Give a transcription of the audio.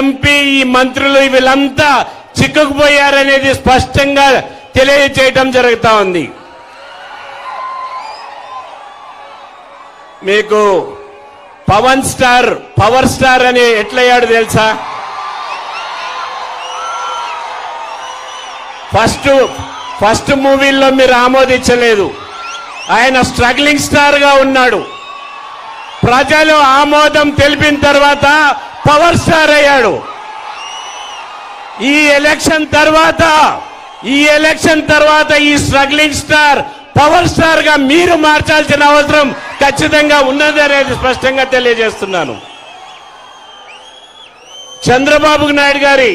MP ఈ మంత్రులు వీళ్ళంతా చిక్కుకుపోయారనేది స్పష్టంగా తెలియజేయటం జరుగుతా ఉంది. మీకు పవన్ స్టార్ పవర్ స్టార్ అని ఎట్లయ్యాడు తెలుసా? ఫస్ట్ ఫస్ట్ మూవీల్లో మీరు ఆమోదించలేదు. ఆయన స్ట్రగ్లింగ్ స్టార్గా ఉన్నాడు. ప్రజలు ఆమోదం తెలిపిన తర్వాత పవర్ స్టార్ అయ్యాడు. ఈ ఎలక్షన్ తర్వాత ఈ ఎలక్షన్ తర్వాత ఈ స్ట్రగ్లింగ్ స్టార్ పవర్ స్టార్గా మీరు మార్చాల్సిన అవసరం ఖచ్చితంగా ఉన్నది అనేది స్పష్టంగా తెలియజేస్తున్నాను. చంద్రబాబు నాయుడు గారి